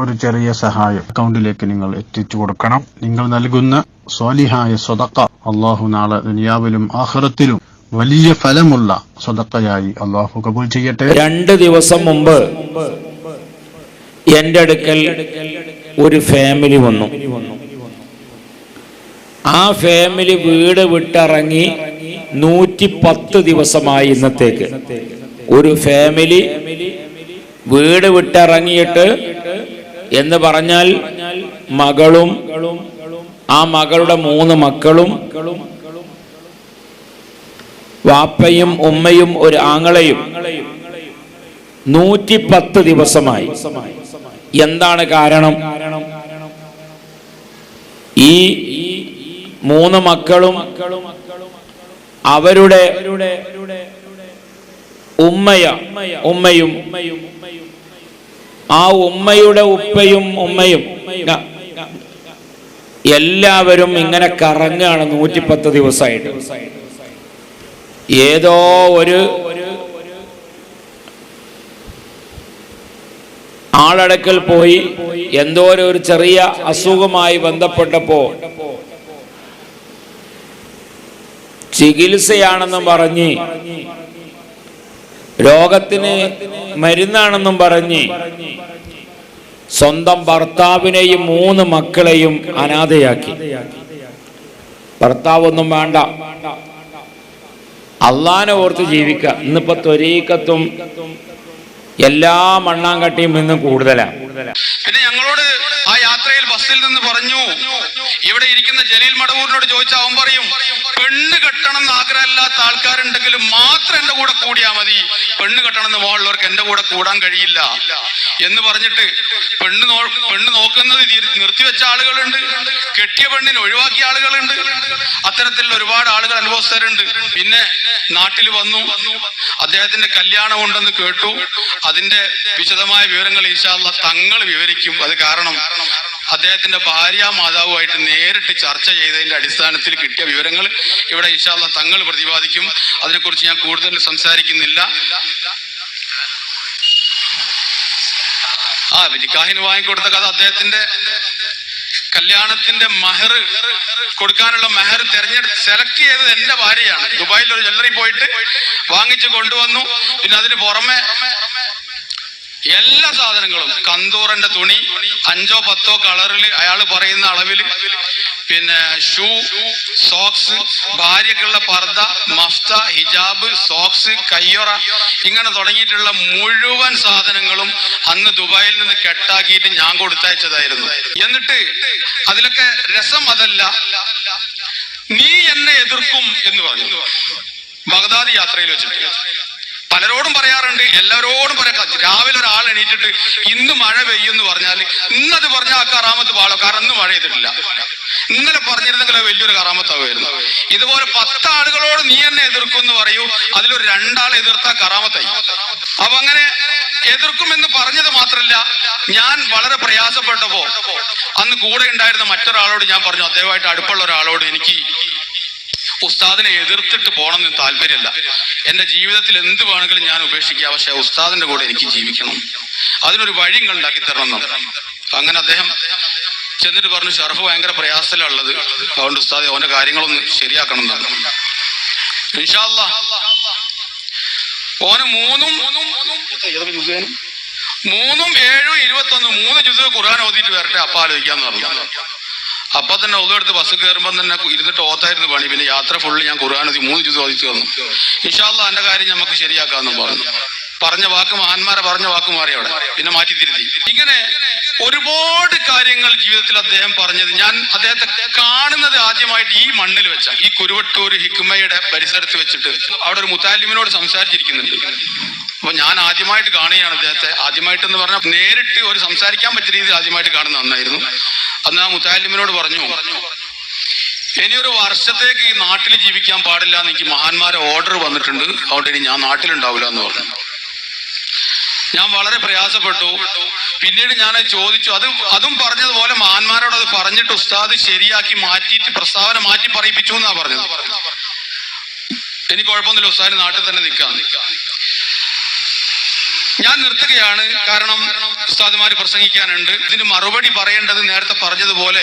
ഒരു ചെറിയ സഹായം. അക്കൗണ്ടിലേക്ക് നിങ്ങൾ എത്തിച്ചു കൊടുക്കണം. നിങ്ങൾ നൽകുന്ന സ്വാലിഹായ സ്വതക്ക അള്ളാഹു നാളെ ദുനിയാവിലും ആഹ്റത്തിലും വലിയ ഫലമുള്ള സ്വതക്കയായി അള്ളാഹു കബൂൽ ചെയ്യട്ടെ. രണ്ട് ദിവസം മുമ്പ് എന്റെ അടുക്കൽ ഒരു ഫാമിലി വന്നു. ആ ഫാമിലി വീട് വിട്ടിറങ്ങി നൂറ്റി പത്ത് ദിവസമായി ഇന്നത്തേക്ക്. ഒരു ഫാമിലി വീട് വിട്ടിറങ്ങിയിട്ട് എന്ന് പറഞ്ഞാൽ മകളും ആ മകളുടെ മൂന്ന് മക്കളും വാപ്പയും ഉമ്മയും ഒരു ആങ്ങളയും നൂറ്റിപ്പത്ത് ദിവസമായി. എന്താണ് കാരണം? ഈ മൂന്ന് മക്കളും അവരുടെ ഉമ്മയ ഉമ്മയും ആ ഉമ്മയുടെ ഉപ്പയും ഉമ്മയും. എല്ലാവരും ഇങ്ങനെ കറങ്ങാണ് നൂറ്റിപ്പത്ത് ദിവസമായിട്ട്. ഏതോ ഒരു ആളടക്കൽ പോയി എന്തോ ഒരു ചെറിയ അസുഖമായി ബന്ധപ്പെട്ടപ്പോ ചികിത്സയാണെന്നും പറഞ്ഞ് രോഗത്തിന് മരുന്നാണെന്നും പറഞ്ഞ് സ്വന്തം ഭർത്താവിനെയും മൂന്ന് മക്കളെയും അനാഥയാക്കി. ഭർത്താവൊന്നും വേണ്ട. അള്ളാനെ ഓർത്ത് ജീവിക്കുക. ഇന്നിപ്പോ ത്വരീക്കത്തും എല്ലാ മണ്ണാങ്കട്ടിയും ഇന്നും കൂടുതലാണ് പിന്നെ ഞങ്ങളോട് ആ യാത്രയിൽ ബസ്സിൽ നിന്ന് പറഞ്ഞു ഇവിടെ ഇരിക്കുന്ന ജലീൽ മടവൂരിനോട് ചോദിച്ചാൽ അവൻ പറയും പെണ്ണ് കെട്ടണം എന്ന് ആഗ്രഹമില്ലാത്ത ആൾക്കാരുണ്ടെങ്കിലും മാത്രം എന്റെ കൂടെ കൂടിയാ മതി. പെണ്ണ് കെട്ടണം എന്ന് മോളുള്ളവർക്ക് എന്റെ കൂടെ കൂടാൻ കഴിയില്ല. എന്ന് പറഞ്ഞിട്ട് പെണ്ണ് പെണ്ണ് നോക്കുന്നത് നിർത്തിവെച്ച ആളുകളുണ്ട് കെട്ടിയ പെണ്ണിനെ ഒഴിവാക്കിയ ആളുകളുണ്ട്. അത്തരത്തിലുള്ള ഒരുപാട് ആളുകൾ അനുഭവസ്ഥരുണ്ട്. പിന്നെ നാട്ടിൽ വന്നു. അദ്ദേഹത്തിന്റെ കല്യാണം ഉണ്ടെന്ന് കേട്ടു. അതിന്റെ വിശദമായ വിവരങ്ങൾ ഈശാള്ള തങ്ങൾ വിവരിക്കും. അത് കാരണം അദ്ദേഹത്തിന്റെ ഭാര്യ മാതാവുമായിട്ട് നേരിട്ട് ചർച്ച ചെയ്തതിന്റെ അടിസ്ഥാനത്തിൽ കിട്ടിയ വിവരങ്ങൾ ഇവിടെ ഈശാള്ള തങ്ങൾ പ്രതിപാദിക്കും. അതിനെക്കുറിച്ച് ഞാൻ കൂടുതൽ സംസാരിക്കുന്നില്ല. ആ നിക്കാഹിന് വാങ്ങിക്കൊടുത്ത കഥ അദ്ദേഹത്തിന്റെ കല്യാണത്തിന്റെ മഹർ കൊടുക്കാനുള്ള മഹർ തെരഞ്ഞെടുത്ത് സെലക്ട് ചെയ്തത് എന്റെ ഭാര്യയാണ്. ദുബായിൽ ഒരു ജ്വല്ലറി പോയിട്ട് വാങ്ങിച്ചു കൊണ്ടുവന്നു. പിന്നെ അതിന് പുറമെ എല്ലാ സാധനങ്ങളും. കന്തൂറിന്റെ തുണി അഞ്ചോ പത്തോ കളറിൽ അയാൾ പറയുന്ന അളവിൽ പിന്നെ ഷൂ സോക്സ് ഭാര്യക്കുള്ള പർദ്ദ മഫ്ത ഹിജാബ് സോക്സ് കയ്യൊറ. ഇങ്ങനെ തുടങ്ങിയിട്ടുള്ള മുഴുവൻ സാധനങ്ങളും അന്ന് ദുബായിൽ നിന്ന് കെട്ടാക്കിയിട്ട് ഞാൻ കൊടുത്തയച്ചതായിരുന്നു. എന്നിട്ട് അതിലൊക്കെ രസം അതല്ല. നീ എന്നെ എതിർക്കും എന്ന് പറഞ്ഞു. ബഗ്ദാദ് യാത്രയിൽ വെച്ചിട്ട്. പലരോടും പറയാറുണ്ട് എല്ലാവരോടും പറയാം. രാവിലെ ഒരാൾ എണീറ്റിട്ട് ഇന്ന് മഴ പെയ്യെന്ന് പറഞ്ഞാൽ ഇന്നത് പറഞ്ഞാൽ ആ കറാമത്ത് പാളോ കാരണം ഇന്ന് മഴ ചെയ്തിട്ടില്ല ഇന്നലെ പറഞ്ഞിരുന്നെങ്കിൽ വലിയൊരു കറാമത്താവുമായിരുന്നു. ഇതുപോലെ പത്ത് ആളുകളോട് നീ എന്നെ എതിർക്കും എന്ന് പറയൂ. അതിലൊരു രണ്ടാൾ എതിർത്താ കറാമത്തായി. അപ്പൊ അങ്ങനെ എതിർക്കുമെന്ന് പറഞ്ഞത് മാത്രല്ല ഞാൻ വളരെ പ്രയാസപ്പെട്ടപ്പോ അന്ന് കൂടെ ഉണ്ടായിരുന്ന മറ്റൊരാളോട് ഞാൻ പറഞ്ഞു അദ്ദേഹമായിട്ട് അടുപ്പുള്ള ഒരാളോട് എനിക്ക് ഉസ്താദിനെ എതിർത്തിട്ട് പോകണമെന്ന് താല്പര്യമില്ല എന്റെ ജീവിതത്തിൽ എന്ത് വേണമെങ്കിലും ഞാൻ ഉപേക്ഷിക്കുക പക്ഷെ ഉസ്താദിന്റെ കൂടെ എനിക്ക് ജീവിക്കണം. അതിനൊരു വഴി ഉണ്ടാക്കി തരണം അങ്ങനെ അദ്ദേഹം ചെന്നിട്ട് പറഞ്ഞു ഷർഫ് ഭയങ്കര പ്രയാസത്തിലുള്ളത് അതുകൊണ്ട് ഉസ്താദ് അവന്റെ കാര്യങ്ങളൊന്ന് ശരിയാക്കണം എന്നാണ്. ഓന് മൂന്നും മൂന്നും ഏഴും ഇരുപത്തൊന്ന് മൂന്ന് ജുസ് ഖുർആൻ ഓതിയിട്ട് വരട്ടെ അപ്പ ആലോചിക്കാന്ന് പറഞ്ഞു. അപ്പൊ തന്നെ ഒന്നെടുത്ത് ബസ് കയറുമ്പോൾ തന്നെ ഇരുന്നിട്ട് ഓത്തായിരുന്നു പണി. പിന്നെ യാത്ര ഫുള്ള് ഞാൻ ഖുർആൻ ഓതി മൂന്ന് ചുതി ചോദിച്ചു തന്നു ഇൻഷാല്ല എന്റെ കാര്യം നമുക്ക് ശരിയാക്കാന്നും പറഞ്ഞു. പറഞ്ഞ വാക്ക് മഹാന്മാരെ പറഞ്ഞ വാക്ക് മാറി അവിടെ. പിന്നെ മാറ്റി തിരുത്തി. ഇങ്ങനെ ഒരുപാട് കാര്യങ്ങൾ ജീവിതത്തിൽ അദ്ദേഹം പറഞ്ഞത് ഞാൻ അദ്ദേഹത്തെ കാണുന്നത് ആദ്യമായിട്ട് ഈ മണ്ണിൽ വെച്ച ഈ കുരുവട്ടൂർ ഹിക്കുമയുടെ പരിസരത്ത് വെച്ചിട്ട് അവിടെ ഒരു മുത്താലിമിനോട് സംസാരിച്ചിരിക്കുന്നുണ്ട്. അപ്പൊ ഞാൻ ആദ്യമായിട്ട് കാണുകയാണ് അദ്ദേഹത്തെ. ആദ്യമായിട്ട് എന്ന് പറഞ്ഞാൽ നേരിട്ട് ഒരു സംസാരിക്കാൻ പറ്റിയ രീതിയിൽ ആദ്യമായിട്ട് കാണുന്ന നന്നായിരുന്നു. അന്ന് ആ മുത്താലിമിനോട് പറഞ്ഞു ഇനി ഒരു വർഷത്തേക്ക് ഈ നാട്ടിൽ ജീവിക്കാൻ പാടില്ല എന്ന് എനിക്ക് മഹാന്മാരെ ഓർഡർ വന്നിട്ടുണ്ട്. അതുകൊണ്ട് ഇനി ഞാൻ നാട്ടിലുണ്ടാവില്ല എന്ന് പറഞ്ഞു. ഞാൻ വളരെ പ്രയാസപ്പെട്ടു. പിന്നീട് ഞാൻ ചോദിച്ചു. അത് അതും പറഞ്ഞതുപോലെ മഹാന്മാരോട് അത് പറഞ്ഞിട്ട് ഉസ്താദ് ശരിയാക്കി മാറ്റിയിട്ട് പ്രസ്താവന മാറ്റി പറയിപ്പിച്ചു എന്നാ പറഞ്ഞത്. എനിക്ക് കുഴപ്പമൊന്നുമില്ല. ഉസ്താദിന് നാട്ടിൽ തന്നെ നിൽക്കാം. ഞാൻ നിർത്തുകയാണ്. കാരണം ഉസ്താദുമാര് പ്രസംഗിക്കാനുണ്ട്. ഇതിന് മറുപടി പറയേണ്ടത് നേരത്തെ പറഞ്ഞതുപോലെ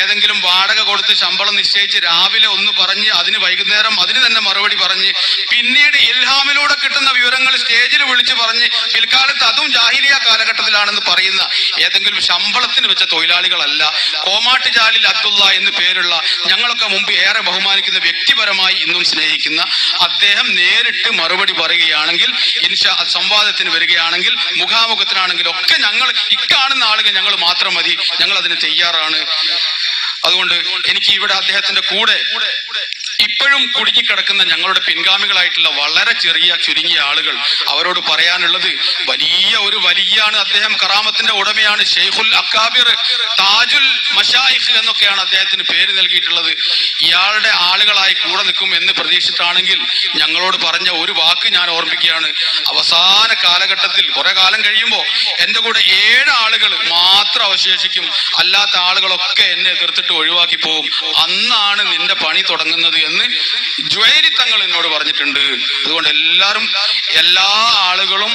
ഏതെങ്കിലും വാടക കൊടുത്ത് ശമ്പളം നിശ്ചയിച്ച് രാവിലെ ഒന്ന് പറഞ്ഞ് അതിന് വൈകുന്നേരം അതിന് തന്നെ മറുപടി പറഞ്ഞ് പിന്നീട് ഇൽഹാമിലൂടെ കിട്ടുന്ന വിവരങ്ങൾ സ്റ്റേജിൽ വിളിച്ച് പറഞ്ഞ് പിൽക്കാലത്ത് അതും ജാഹിലിയ കാലഘട്ടത്തിലാണെന്ന് പറയുന്ന ഏതെങ്കിലും ശമ്പളത്തിന് വെച്ച തൊഴിലാളികളല്ല. കോമാട്ട് ജാലിൽ അബ്ദുള്ള എന്ന് പേരുള്ള ഞങ്ങളൊക്കെ മുമ്പ് ഏറെ ബഹുമാനിക്കുന്ന വ്യക്തിപരമായി ഇന്നും സ്നേഹിക്കുന്ന അദ്ദേഹം നേരിട്ട് മറുപടി പറയുകയാണെങ്കിൽ ഇൻഷാ സംവാദത്തിന് വരികയാണെങ്കിൽ മുഖാമുഖത്തിനാണെങ്കിലും ഒക്കെ ഞങ്ങൾ ഇക്കാണുന്ന ആളുകൾ ഞങ്ങൾ മാത്രം മതി. ഞങ്ങൾ അതിന് തയ്യാറാണ്. അതുകൊണ്ട് എനിക്ക് ഇവിടെ അദ്ദേഹത്തിന്റെ കൂടെ ഇപ്പോഴും കുടുങ്ങിക്കിടക്കുന്ന ഞങ്ങളുടെ പിൻഗാമികളായിട്ടുള്ള വളരെ ചെറിയ ചുരുങ്ങിയ ആളുകൾ അവരോട് പറയാനുള്ളത് വലിയ ഒരു വലിയാണ് അദ്ദേഹം കറാമത്തിന്റെ ഉടമയാണ് ഷെയ്ഖുൽ അക്കാബിർ താജുൽ മഷായിഖ് എന്നൊക്കെയാണ് അദ്ദേഹത്തിന് പേര് നൽകിയിട്ടുള്ളത്. ഇയാളുടെ ആളുകളായി കൂടെ നിൽക്കും എന്ന് പ്രതീക്ഷിച്ചിട്ടാണെങ്കിൽ ഞങ്ങളോട് പറഞ്ഞ ഒരു വാക്ക് ഞാൻ ഓർമ്മിക്കുകയാണ്. അവസാന കാലഘട്ടത്തിൽ കുറെ കാലം കഴിയുമ്പോൾ എന്റെ കൂടെ ഏഴ് ആളുകൾ മാത്രം അവശേഷിക്കും. അല്ലാത്ത ആളുകളൊക്കെ എന്നെ എതിർത്തിട്ട് ഒഴിവാക്കി പോകും. അന്നാണ് നിന്റെ പണി തുടങ്ങുന്നത് എന്ന് ജ്വൈരി തങ്ങൾ എന്നോട് പറഞ്ഞിട്ടുണ്ട്. അതുകൊണ്ട് എല്ലാവരും എല്ലാ ആളുകളും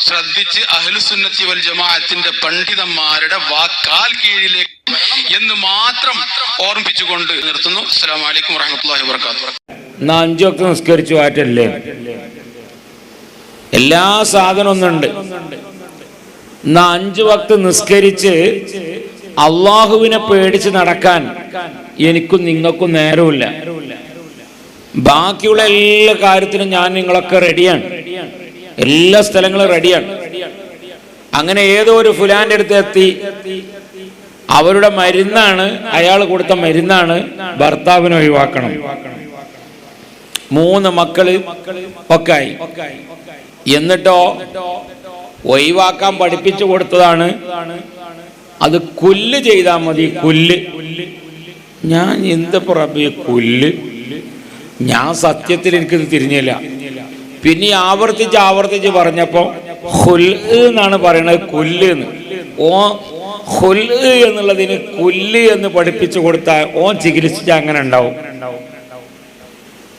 ശ്രദ്ധിച്ച് അഹ്ലുസുന്നത്തി വൽ ജമാഅത്തിന്റെ പണ്ഡിതന്മാരുടെ വാക്കാൽ കീഴിലേക്ക് എന്ന് മാത്രം ഓർമ്മിപ്പിച്ചുകൊണ്ട് നിർത്തുന്നു. അസ്സലാമു അലൈക്കും വറഹ്മത്തുള്ളാഹി വബറകാതുഹു. എന്നാ അഞ്ചു വക്ത് നിസ്കരിച്ചു മാറ്റല്ലേ എല്ലാ സാധനം ഒന്നുണ്ട്. എന്നാ അഞ്ചു വക്ത് നിസ്കരിച്ച് അള്ളാഹുവിനെ പേടിച്ച് നടക്കാൻ എനിക്കും നിങ്ങൾക്കും നേരമില്ല ബാക്കിയുള്ള എല്ലാ കാര്യത്തിനും ഞാൻ നിങ്ങളൊക്കെ റെഡിയാണ് എല്ലാ സ്ഥലങ്ങളും റെഡിയാണ് അങ്ങനെ ഏതോ ഒരു ഫുലാന്റെ അടുത്ത് എത്തി. അവരുടെ മരുന്നാണ് അയാൾ കൊടുത്ത മരുന്നാണ് ഭർത്താവിനെ ഒഴിവാക്കണം. മൂന്ന് മക്കൾ ഒക്കെ ആയി എന്നിട്ടോ ഒഴിവാക്കാൻ പഠിപ്പിച്ചു കൊടുത്തതാണ്. അത് കുല്ല് ചെയ്താൽ മതി കുല്ല്. ഞാൻ എന്ത് റബ്ബി കുല്ല്? ഞാൻ സത്യത്തിൽ എനിക്കിത് തിരിഞ്ഞില്ല. പിന്നെ ആവർത്തിച്ച് ആവർത്തിച്ച് പറഞ്ഞപ്പോൾ ഹുൽ എന്നാണ് പറയണത് കുല്ല് എന്ന്. ഓ ഹുൽ എന്നുള്ളതിന് കുല്ല് എന്ന് പഠിപ്പിച്ചു കൊടുത്താൽ ഓൻ ചികിത്സിച്ച അങ്ങനെ ഉണ്ടാവും.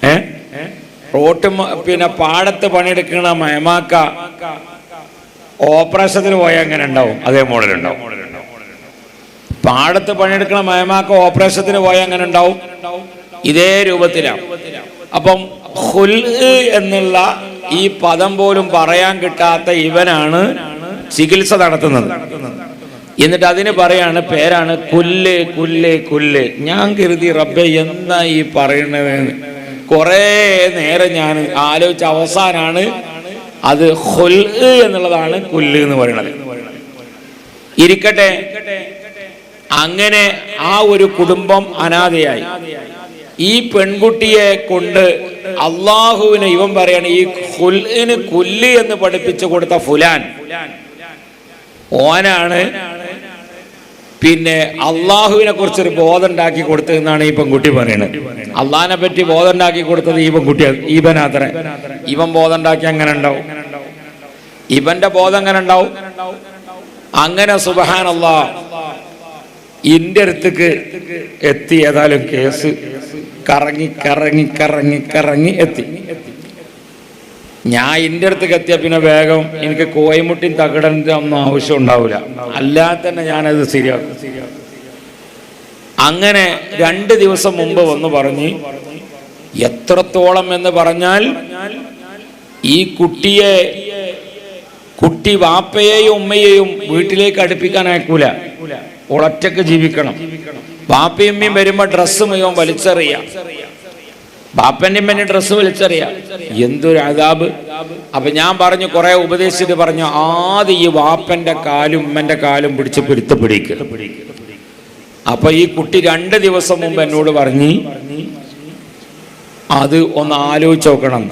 ഏ? റോട്ട് പിന്നെ പാടത്ത് പണിയെടുക്കണ മയമാക്ക ഓപ്പറേഷത്തിന് പോയാൽ അങ്ങനെ ഉണ്ടാവും. അതേ മോഡൽ ഉണ്ടാവും. പാടത്ത് പണിയെടുക്കണ മയമാക്ക ഓപ്പറേഷത്തിന് പോയാൽ അങ്ങനെ ഉണ്ടാവും. ഇതേ രൂപത്തിലാണ് അപ്പം ഹുൽ എന്നുള്ള ഈ പദം പോലും പറയാൻ കിട്ടാത്ത ഇവനാണ് ചികിത്സ നടത്തുന്നത്. എന്നിട്ട് അതിന് പറയാണ് പേരാണ് കുല്ല് കുല്ല് കുല്ല്. ഞാൻ കരുതി റബ്ബെ എന്താ ഈ പറയുന്നത് കുറേ നേരം ഞാൻ ആലോചിച്ച അവസാനാണ് അത് ഹുൽ എന്നുള്ളതാണ് കുല്ല് എന്ന് പറയുന്നത് ഇരിക്കട്ടെ. അങ്ങനെ ആ ഒരു കുടുംബം അനാഥയായി. ഈ പെൺകുട്ടിയെ കൊണ്ട് അള്ളാഹുവിന് ഇവൻ പറയാണ് ഈ ഹുലിന് കുല്ല് എന്ന് പഠിപ്പിച്ചു കൊടുത്ത ഫുലാൻ. ഓനാണ് പിന്നെ അള്ളാഹുവിനെ കുറിച്ചൊരു ബോധം ഉണ്ടാക്കി കൊടുത്തതെന്നാണ് ഈ പെൺകുട്ടി പറയുന്നത് അള്ളാഹിനെ പറ്റി ബോധം ഉണ്ടാക്കി കൊടുത്തത് ഈ പെൺകുട്ടി ഇവനാത്ര ഇവൻ ബോധം ഉണ്ടാക്കി അങ്ങനെ ഉണ്ടാവും. ഇവന്റെ ബോധം അങ്ങനെ ഉണ്ടാവും. അങ്ങനെ സുബഹാനല്ലാ. ഇന്റെ അടുത്തേക്ക് എത്തി ഏതായാലും കേസ് കറങ്ങി കറങ്ങി കറങ്ങി കറങ്ങി എത്തി. ഞാൻ ഇന്റെ അടുത്തേക്ക് എത്തിയ പിന്നെ വേഗം എനിക്ക് കോയമുട്ടിയും തകിടന്റെ ഒന്നും ആവശ്യം ഉണ്ടാവില്ല അല്ലാതെ തന്നെ ഞാനത് ശരിയാക്കും. അങ്ങനെ രണ്ട് ദിവസം മുമ്പ് വന്ന് പറഞ്ഞ് എത്രത്തോളം എന്ന് പറഞ്ഞാൽ ഈ കുട്ടിയെ കുട്ടി വാപ്പയെയും ഉമ്മയെയും വീട്ടിലേക്ക് അടുപ്പിക്കാൻ അയക്കൂല. ഒളറ്റക്ക് ജീവിക്കണം. ബാപ്പയും അമ്മയും വരുമ്പോ ഡ്രസ്സ് മുഴുവൻ വലിച്ചെറിയാം. ബാപ്പന്റെ ഉമ്മന്റെ ഡ്രസ്സ് വലിച്ചെറിയാം. എന്തൊരു അതാബ് അപ്പൊ ഞാൻ പറഞ്ഞു കൊറേ ഉപദേശിച്ചിട്ട് പറഞ്ഞു ആദ്യം ഈ വാപ്പന്റെ കാലും ഉമ്മന്റെ കാലും പിടിച്ച് പിടുത്ത് പിടിക്കുക അപ്പൊ ഈ കുട്ടി രണ്ട് ദിവസം മുമ്പ് എന്നോട് പറഞ്ഞു അത് ഒന്ന് ആലോചിച്ച് നോക്കണം.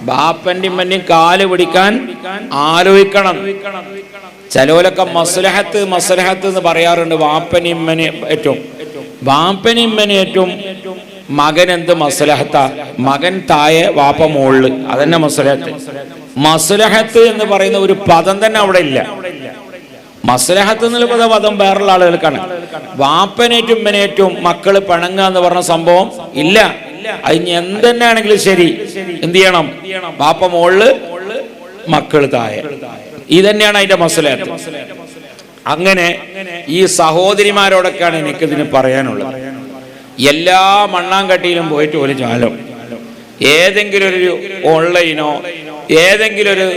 ബാപ്പന്റെ ഇമ്മന്റെയും കാൽ പിടിക്കാൻ ആലോചിക്കണം. ചിലവരൊക്കെ മസ്ലഹത്ത് മസ്ലഹത്ത് എന്ന് പറയാറുണ്ട്. വാപ്പനിമ്മന് ഏറ്റവും. വാപ്പനിമ്മന് ഏറ്റവും മകൻ എന്ത് മസ്ലഹത്ത? മകൻ തായെ വാപ്പ മോൾ അതന്നെ മസ്ലഹത്ത്. മസ്ലഹത്ത് എന്ന് പറയുന്ന ഒരു പദം തന്നെ അവിടെ ഇല്ല. മസ്ലഹത്ത് എന്നുള്ള പദം വേറുള്ള ആളുകൾക്കാണ്. വാപ്പനേറ്റും ഇമ്മനേറ്റും മക്കൾ പിണങ്ങുക എന്ന് പറഞ്ഞ സംഭവം ഇല്ല. അത് എന്തെന്നാണെങ്കിലും ശരി. എന്ത് ചെയ്യണം? വാപ്പ മുകളിൽ മക്കൾ താഴെ ഇതന്നെയാണ് അതിന്റെ മസ്ലഹത്ത് അങ്ങനെ ഈ സഹോദരിമാരോടൊക്കെയാണ് എനിക്കിതിന് പറയാനുള്ളത്. എല്ലാ മണ്ണാങ്കട്ടിയിലും പോയിട്ട് ഒരു ചാലം ഏതെങ്കിലും ഒരു ഓൺലൈനോ ഏതെങ്കിലും ഒരു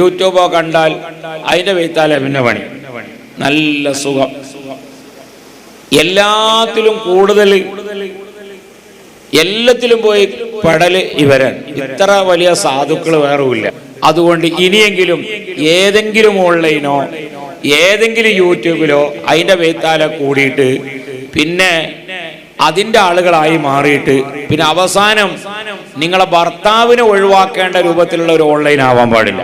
യൂട്യൂബോ കണ്ടാൽ അതിന്റെ വെയ്ത്താലെ പിന്നെ പണി. നല്ല സുഖം. എല്ലാത്തിലും കൂടുതൽ എല്ലാത്തിലും പോയി പടൽ ഇവരാണ്. ഇത്ര വലിയ സാധുക്കൾ വേറുമില്ല. അതുകൊണ്ട് ഇനിയെങ്കിലും ഏതെങ്കിലും ഓൺലൈനോ ഏതെങ്കിലും യൂട്യൂബിലോ അതിന്റെ വെയ്ത്താലെ കൂടിയിട്ട് പിന്നെ അതിന്റെ ആളുകളായി മാറിയിട്ട് പിന്നെ അവസാനം നിങ്ങളെ ഭർത്താവിനെ ഒഴിവാക്കേണ്ട രൂപത്തിലുള്ള ഒരു ഓൺലൈൻ ആവാൻ പാടില്ല.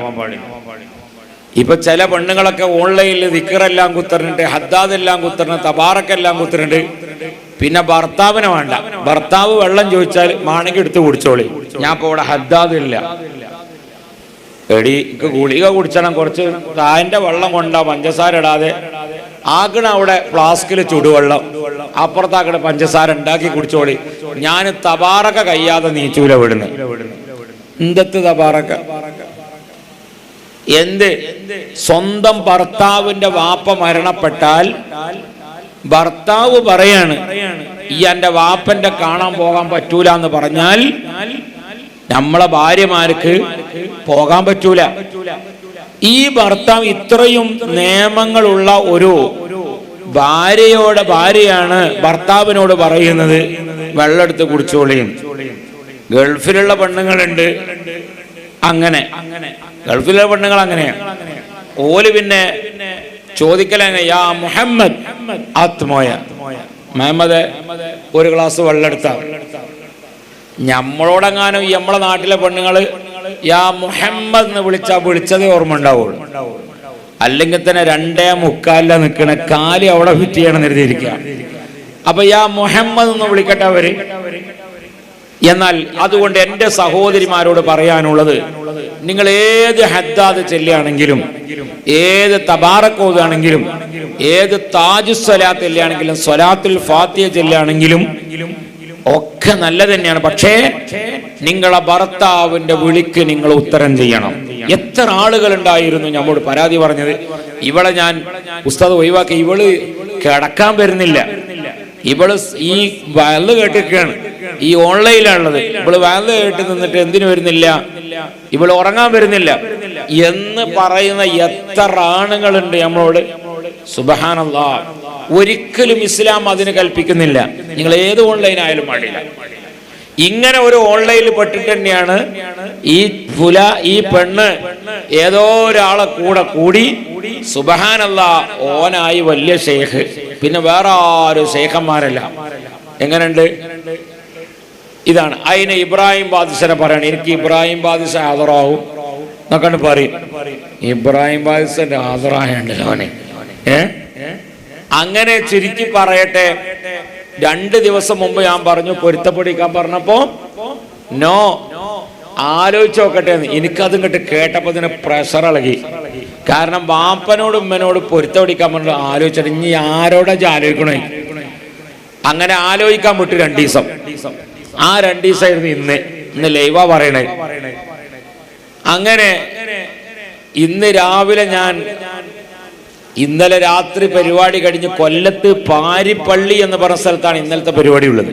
ഇപ്പൊ ചില പെണ്ണുങ്ങളൊക്കെ ഓൺലൈനിൽ ദിക്കറെല്ലാം കുത്തറിഞ്ഞിട്ട് ഹദ്ദാദെല്ലാം കുത്തറിഞ്ഞ് തബാറക്കെല്ലാം കുത്തറിഞ്ഞിട്ട് പിന്നെ ഭർത്താവിനെ വേണ്ട. ഭർത്താവ് വെള്ളം ചോദിച്ചാൽ മാണെങ്കിൽ എടുത്ത് കുടിച്ചോളി. ഞാൻ ഇപ്പൊ ഇവിടെ ഹദ്ദാദ് ഇല്ല എടി ഗുളിക കുടിച്ചണം കുറച്ച് താന്റെ വെള്ളം കൊണ്ടാ പഞ്ചസാര ഇടാതെ. ആകണ അവിടെ ഫ്ലാസ്കിൽ ചുടുവെള്ളം. അപ്പുറത്താക്കണ പഞ്ചസാര ഉണ്ടാക്കി കുടിച്ചോളി. ഞാൻ തപാറക്ക കയ്യാതെ നീച്ചൂല വിടുന്നു എന്തത്ത് തപാറക്ക? എന്ത്? സ്വന്തം ഭർത്താവിന്റെ വാപ്പ മരണപ്പെട്ടാൽ ഭർത്താവ് പറയാണ് ഈ എന്റെ വാപ്പന്റെ കാണാൻ പോകാൻ പറ്റൂല എന്ന് പറഞ്ഞാൽ നമ്മളെ ഭാര്യമാർക്ക് പോകാൻ പറ്റൂല. ഈ ഭർത്താവ് ഇത്രയും നിയമങ്ങളുള്ള ഒരു ഭാര്യയോട് ഭാര്യയാണ് ഭർത്താവിനോട് പറയുന്നത്. വെള്ളമെടുത്ത് കുടിച്ചോളിയും. ഗൾഫിലുള്ള പെണ്ണുങ്ങളുണ്ട്. അങ്ങനെ. ഗൾഫിലുള്ള പെണ്ണുങ്ങൾ അങ്ങനെയാണ് ഓൽ പിന്നെ ചോദിക്കലാണ് യാ മുഹമ്മദ് ആത്മോയ? മുഹമ്മദ് ഒരു ഗ്ലാസ് വെള്ളം എടുത്ത ഞമ്മളോടെങ്ങാനും ഈ നമ്മളെ നാട്ടിലെ പെണ്ണുങ്ങൾ യാ മുഹമ്മദ് എന്ന് വിളിച്ചാ വിളിച്ചതേ ഓർമ്മ ഉണ്ടാവുള്ളൂ അല്ലെങ്കിൽ തന്നെ രണ്ടേ മുക്കാലില നിൽക്കണ കാലി അവിടെ ഫിറ്റ് ചെയ്യണം നിർത്തിയിരിക്കുക അപ്പൊ യാ മുഹമ്മദ് എന്ന് വിളിക്കട്ടെ അവർ. എന്നാൽ അതുകൊണ്ട് എന്റെ സഹോദരിമാരോട് പറയാനുള്ളത് നിങ്ങൾ ഏത് ഹദ്ദാദ് ചെല്ലുകയാണെങ്കിലും ഏത് തബാറക്കോതാണെങ്കിലും ഏത് താജു സ്വലാത്ത് ചെല്ലുകയാണെങ്കിലും സ്വലാത്തിൽ ഫാത്തിയ ചെല്ലുകയാണെങ്കിലും ഒക്കെ നല്ല തന്നെയാണ് പക്ഷേ നിങ്ങളെ ഭർത്താവിന്റെ വിളിക്ക് നിങ്ങൾ ഉത്തരം ചെയ്യണം. എത്ര ആളുകൾ ഉണ്ടായിരുന്നു നമ്മോട് പരാതി പറഞ്ഞത്? ഇവളെ ഞാൻ പുസ്തകം ഒഴിവാക്കി. ഇവൾ കിടക്കാൻ വരുന്നില്ല. ഇവൾ ഈ വയൽ കേട്ടിരിക്കുകയാണ്. ഈ ഓൺലൈനിലാണുള്ളത്. ഇവൾ വയൽ കേട്ട് നിന്നിട്ട് എന്തിനു വരുന്നില്ല? ഇവൾ ഉറങ്ങാൻ വരുന്നില്ല. എന്ന് പറയുന്ന എത്ര ആണുങ്ങളുണ്ട് നമ്മളോട് സുബഹാനല്ല. ഒരിക്കലും ഇസ്ലാം അതിന് കൽപ്പിക്കുന്നില്ല. നിങ്ങൾ ഏത് ഓൺലൈൻ ആയാലും പാടില്ല. ഇങ്ങനെ ഒരു ഓൺലൈനിൽ പെട്ടിട്ട് തന്നെയാണ് ഈ പുല ഈ പെണ്ണ് ഏതോ ഒരാളെ കൂടെ കൂടി സുബഹാനല്ല ഓനായി വലിയ ഷേഖ് പിന്നെ വേറെ ആരും ഷേഖന്മാരല്ല എങ്ങനെയുണ്ട്? ഇതാണ്. അതിന് ഇബ്രാഹിം ബാദിസനെ പറയണം. എനിക്ക് ഇബ്രാഹിം ബാദിസ ആദറാവും എന്നൊക്കെ പറയും. ഇബ്രാഹിം ബാദിസന്റെ ആദറായ ഏ? അങ്ങനെ ചുരുക്കി പറയട്ടെ. രണ്ട് ദിവസം മുമ്പ് ഞാൻ പറഞ്ഞു പൊരുത്തപ്പെടിക്കാൻ പറഞ്ഞപ്പോ നോ ആലോചിച്ച് നോക്കട്ടെ എനിക്ക് എനിക്കതും കേട്ട് കേട്ടപ്പോ ഇതിന് പ്രഷർ ഇളകി. കാരണം വാപ്പനോടും ഉമ്മനോട് പൊരുത്തപ്പെടിക്കാൻ പറഞ്ഞു ആലോചിച്ചിട്ട് ഇനി ആരോടാ ആലോചിക്കണേ? അങ്ങനെ ആലോചിക്കാൻ വിട്ടു രണ്ടു ദിവസം. ആ രണ്ടു ദിവസമായിരുന്നു ഇന്ന്. ഇന്ന് ലൈവ പറയണേ. അങ്ങനെ ഇന്ന് രാവിലെ ഞാൻ ഇന്നലെ രാത്രി പരിപാടി കഴിഞ്ഞ് കൊല്ലത്ത് പാരിപ്പള്ളി എന്ന് പറഞ്ഞ സ്ഥലത്താണ് ഇന്നലത്തെ പരിപാടി ഉള്ളത്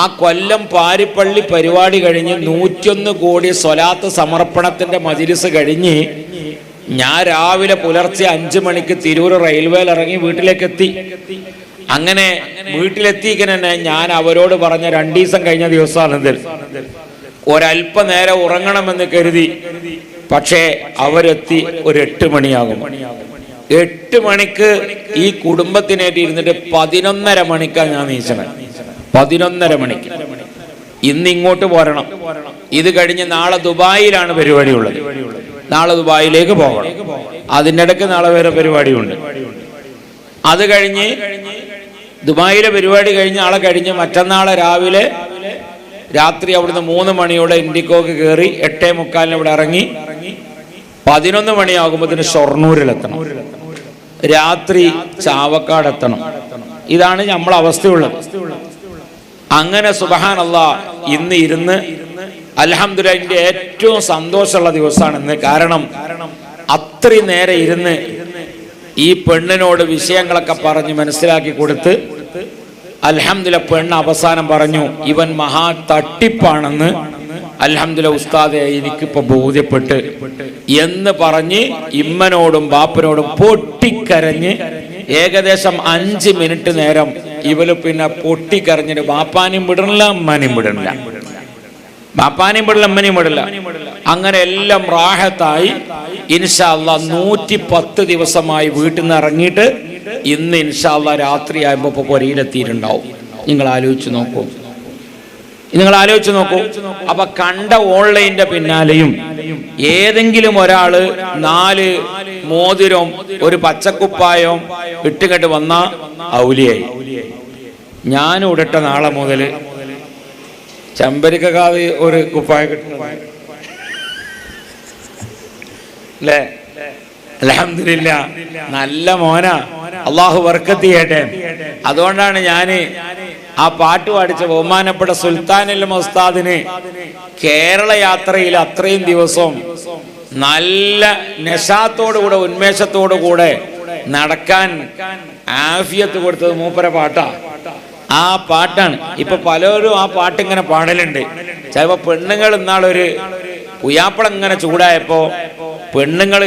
ആ കൊല്ലം പാരിപ്പള്ളി പരിപാടി കഴിഞ്ഞ് നൂറ്റൊന്ന് കോടി സ്വലാത്ത് സമർപ്പണത്തിന്റെ മജിലിസ് കഴിഞ്ഞ് ഞാൻ രാവിലെ പുലർച്ചെ അഞ്ചു മണിക്ക് തിരൂർ റെയിൽവേയിൽ ഇറങ്ങി വീട്ടിലേക്ക് എത്തി. അങ്ങനെ വീട്ടിലെത്തിക്കന ഞാൻ അവരോട് പറഞ്ഞ രണ്ടു ദിവസം കഴിഞ്ഞ ദിവസമാണിത് ഒരല്പനേരം ഉറങ്ങണമെന്ന് കരുതി. പക്ഷേ അവരെത്തി ഒരു എട്ട് മണിയാകും. എട്ട് മണിക്ക് ഈ കുടുംബത്തിനായിട്ട് ഇരുന്നിട്ട് പതിനൊന്നര മണിക്കാണ് ഞാൻ നീച്ചത് പതിനൊന്നര മണിക്ക്. ഇന്ന് ഇങ്ങോട്ട് പോരണം. ഇത് കഴിഞ്ഞ് നാളെ ദുബായിലാണ് പരിപാടി ഉള്ളത് നാളെ ദുബായിലേക്ക് പോകണം. അതിന്റെ ഇടയ്ക്ക് നാളെ വേറെ പരിപാടിയുണ്ട്. അത് കഴിഞ്ഞ് ദുബായിലെ പരിപാടി കഴിഞ്ഞ് നാളെ കഴിഞ്ഞ് മറ്റന്നാളെ രാവിലെ രാത്രി അവിടുന്ന് മൂന്ന് മണിയോടെ ഇൻഡിക്കോക്ക് കയറി എട്ടേ മുക്കാലിന് ഇവിടെ ഇറങ്ങി പതിനൊന്ന് മണിയാകുമ്പോഴത്തിന് ഷൊർണൂരിലെത്തണം. രാത്രി ചാവക്കാടെത്തണം. ഇതാണ് നമ്മൾ അവസ്ഥയുള്ളത്. അങ്ങനെ സുബഹാനല്ല ഇന്ന് ഇരുന്ന് അലഹമ്മദില്ല എന്റെ ഏറ്റവും സന്തോഷമുള്ള ദിവസമാണ് ഇന്ന്. കാരണം അത്രയും നേരെ ഇരുന്ന് ഈ പെണ്ണിനോട് വിഷയങ്ങളൊക്കെ പറഞ്ഞ് മനസ്സിലാക്കി കൊടുത്ത് അലഹമുല്ല പെണ്ണ് അവസാനം പറഞ്ഞു ഇവൻ മഹാ തട്ടിപ്പാണെന്ന് അൽഹംദുലില്ലാ ഉസ്താദെ എനിക്കിപ്പോ ബോധ്യപ്പെട്ട് എന്ന് പറഞ്ഞ് ഇമ്മനോടും ബാപ്പനോടും പൊട്ടിക്കരഞ്ഞ് ഏകദേശം അഞ്ച് മിനിറ്റ് നേരം ഇവൽ പിന്നെ പൊട്ടിക്കരഞ്ഞിട്ട് ബാപ്പാനും വിടണില്ല അമ്മാനും വിടണില്ല. ബാപ്പാനും വിടില്ല അമ്മനെയും വിടില്ല അങ്ങനെ എല്ലാം റാഹത്തായി. ഇൻഷാല്ല നൂറ്റി പത്ത് ദിവസമായി വീട്ടിൽ നിന്ന് ഇറങ്ങിയിട്ട് ഇന്ന് ഇൻഷാല്ല രാത്രി ആയപ്പോ പൊരയിലെത്തിയിട്ടുണ്ടാവും. നിങ്ങൾ ആലോചിച്ച് നോക്കൂ. നിങ്ങൾ ആലോചിച്ച് നോക്കൂ. അപ്പൊ കണ്ട ഓൺലൈന്റെ പിന്നാലെയും ഏതെങ്കിലും ഒരാൾ നാല് മോതിരം ഒരു പച്ചക്കുപ്പായം ഇട്ടുകെട്ട് വന്ന ഔലിയായി. ഞാൻ ഉടട്ട നാളെ മുതൽ ചെമ്പരിക്കാതെ ഒരു കുപ്പായ കിട്ടുന്നത് അലഹമില്ല നല്ല മോന. അള്ളാഹു വർക്കത്ത് ചെയ്യട്ടെ. അതുകൊണ്ടാണ് ഞാൻ ആ പാട്ട് പാടിച്ച ബഹുമാനപ്പെട്ട സുൽത്താൻ മൊസ്താദിന് കേരള യാത്രയിൽ അത്രയും ദിവസം നല്ല നശാത്തോടുകൂടെ ഉന്മേഷത്തോടുകൂടെ നടക്കാൻ ആഫിയത്ത് കൊടുത്തത് മൂപ്പര പാട്ടാ. ആ പാട്ടാണ്. ഇപ്പൊ പലരും ആ പാട്ട് ഇങ്ങനെ പാടലുണ്ട്. ചിലപ്പോ പെണ്ണുങ്ങൾ ഇന്നാളൊരു പുയാപ്പളം ഇങ്ങനെ ചൂടായപ്പോ പെണ്ണുങ്ങൾ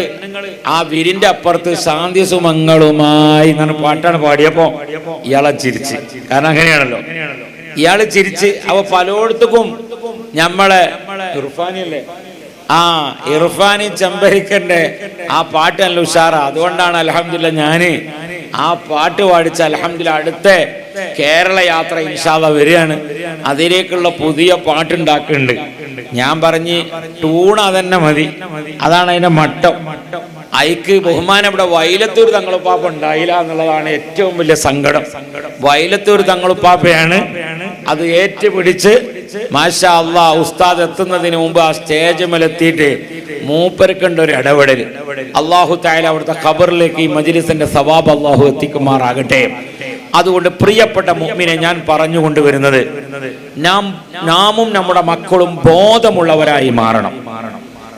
ആ വിരിന്റെ അപ്പുറത്ത് ശാന്തി സുമങ്ങളുമായി എന്നാണ് പാട്ടാണ് പാടിയപ്പോ ഇയാളെ ചിരിച്ച്. കാരണം അങ്ങനെയാണല്ലോ. ഇയാൾ ചിരിച്ച് അവ പലയിടത്തും ഞമ്മളെ ഇർഫാനിയല്ലേ? ആ ഇർഫാനി ചെമ്പരിക്കന്റെ ആ പാട്ട് നല്ല ഉഷാറ. അതുകൊണ്ടാണ് അലഹമില്ല ഞാൻ ആ പാട്ട് പാടിച്ച അലഹമില്ല അടുത്ത കേരള യാത്ര ഇൻഷാദ വരികയാണ്. അതിലേക്കുള്ള പുതിയ പാട്ടുണ്ടാക്കുന്നുണ്ട്. ഞാൻ പറഞ്ഞ് ടൂൺ തന്നെ മതി. അതാണ് അതിന്റെ മട്ടം. അയക്ക് ബഹുമാനം ഇവിടെ വൈലത്തൂർ തങ്ങളുപ്പാപ്പ ഉണ്ടായില്ല എന്നുള്ളതാണ് ഏറ്റവും വലിയ സങ്കടം. വൈലത്തൂർ തങ്ങളുപ്പാപ്പയാണ് അത് ഏറ്റുപിടിച്ച് മാഷാ അള്ളാ ഉസ്താദ് എത്തുന്നതിന് മുമ്പ് ആ സ്റ്റേജ് മേലെത്തിയിട്ട് മൂപ്പരക്കണ്ട ഒരു ഇടപെടൽ അള്ളാഹു തായാലും അവിടുത്തെ ഖബറിലേക്ക് ഈ മജിലിസിന്റെ സവാബ് അള്ളാഹു എത്തിക്കുമാറാകട്ടെ. അതുകൊണ്ട് പ്രിയപ്പെട്ട മുമ്മിനെ ഞാൻ പറഞ്ഞുകൊണ്ട് വരുന്നത് നാം നാമും നമ്മുടെ മക്കളും ബോധമുള്ളവരായി മാറണം.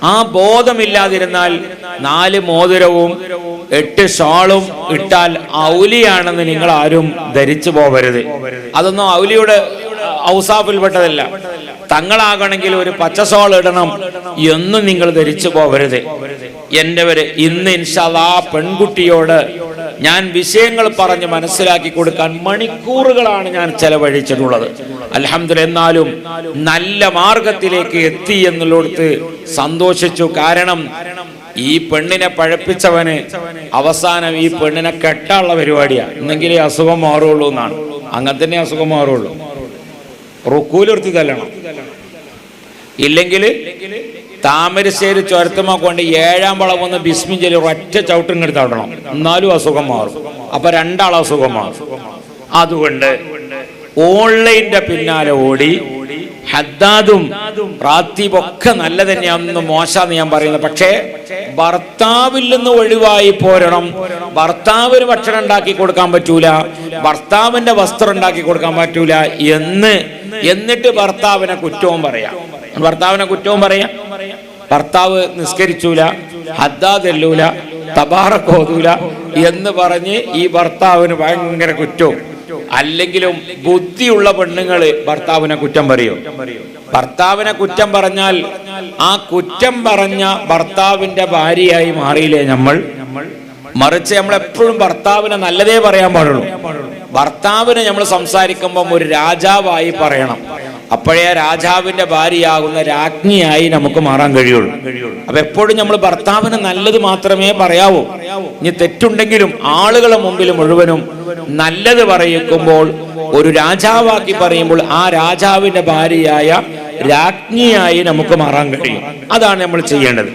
ആ ബോധമില്ലാതിരുന്നാൽ നാല് മോതിരവും എട്ട് ഷാളും ഇട്ടാൽ ഔലിയാണെന്ന് നിങ്ങൾ ആരും ധരിച്ചു പോവരുത്. അതൊന്നും ഔലിയുടെ ഔസാഫിൽപ്പെട്ടതല്ല. തങ്ങളാകണമെങ്കിൽ ഒരു പച്ച ഷോൾ ഇടണം എന്നും നിങ്ങൾ ധരിച്ചു പോവരുത്. എന്റെവര് ഇന്ന് ഇൻഷാല്ല പെൺകുട്ടിയോട് ഞാൻ വിഷയങ്ങൾ പറഞ്ഞ് മനസ്സിലാക്കി കൊടുക്കാൻ മണിക്കൂറുകളാണ് ഞാൻ ചെലവഴിച്ചിട്ടുള്ളത്. അലഹമ്മദ് എന്നാലും നല്ല മാർഗത്തിലേക്ക് എത്തി എന്നുള്ളിടത്ത് സന്തോഷിച്ചു. കാരണം ഈ പെണ്ണിനെ പഴപ്പിച്ചവന് അവസാനം ഈ പെണ്ണിനെ കെട്ടാനുള്ള പരിപാടിയാ. എന്നെങ്കിലേ അസുഖം മാറുള്ളൂ എന്നാണ്. അങ്ങനെ തന്നെ അസുഖം മാറുള്ളൂ റുക്കൂലിർത്തി തല്ലണം. ഇല്ലെങ്കിൽ താമരശ്ശേരി ചുരത്തുമ്മ കൊണ്ട് ഏഴാം വളം വളവൊന്ന് ബിസ്മിഞ്ചലി ഒറ്റ ചവിട്ടും എടുത്താടണം എന്നാലും അസുഖം മാറും. അപ്പൊ രണ്ടാൾ അസുഖം മാറും. അതുകൊണ്ട് ഓൺലൈന്റെ പിന്നാലെ ഓടി ഹദ്ദാദും റാത്തീബും ഒക്കെ നല്ല തന്നെയാണെന്ന് മോശാന്ന് ഞാൻ പറയുന്നത്. പക്ഷേ ഭർത്താവിൽ നിന്ന് ഒഴിവായി പോരണം. ഭർത്താവിന് ഭക്ഷണം ഉണ്ടാക്കി കൊടുക്കാൻ പറ്റൂല. ഭർത്താവിന്റെ വസ്ത്രം ഉണ്ടാക്കി കൊടുക്കാൻ പറ്റൂല എന്ന് എന്നിട്ട് ഭർത്താവിനെ കുറ്റവും പറയാം. ഭർത്താവിനെ കുറ്റവും പറയാം. ഭർത്താവ് നിസ്കരിച്ചൂല ഹദ്ദാദല്ലൂല കോതൂല എന്ന് പറഞ്ഞ് ഈ ഭർത്താവിന് ഭയങ്കര കുറ്റവും. അല്ലെങ്കിലും ബുദ്ധിയുള്ള പെണ്ണുങ്ങൾ ഭർത്താവിനെ കുറ്റം പറയും. ഭർത്താവിനെ കുറ്റം പറഞ്ഞാൽ ആ കുറ്റം പറഞ്ഞ ഭർത്താവിന്റെ ഭാര്യയായി മാറിയില്ലേ നമ്മൾ? മറിച്ച് നമ്മൾ എപ്പോഴും ഭർത്താവിനെ നല്ലതേ പറയാൻ പാടുള്ളൂ. ഭർത്താവിനെ നമ്മൾ സംസാരിക്കുമ്പം ഒരു രാജാവായി പറയണം. അപ്പോഴേ രാജാവിന്റെ ഭാര്യയാകുന്ന രാജ്ഞിയായി നമുക്ക് മാറാൻ കഴിയുള്ളൂ. അപ്പൊ എപ്പോഴും നമ്മൾ ഭർത്താവിന് നല്ലത് മാത്രമേ പറയാവൂ. ഇനി തെറ്റുണ്ടെങ്കിലും ആളുകളെ മുമ്പിൽ മുഴുവനും നല്ലത് പറയിക്കുമ്പോൾ ഒരു രാജാവാക്കി പറയുമ്പോൾ ആ രാജാവിന്റെ ഭാര്യയായ രാജ്ഞിയായി നമുക്ക് മാറാൻ കഴിയും. അതാണ് നമ്മൾ ചെയ്യേണ്ടത്.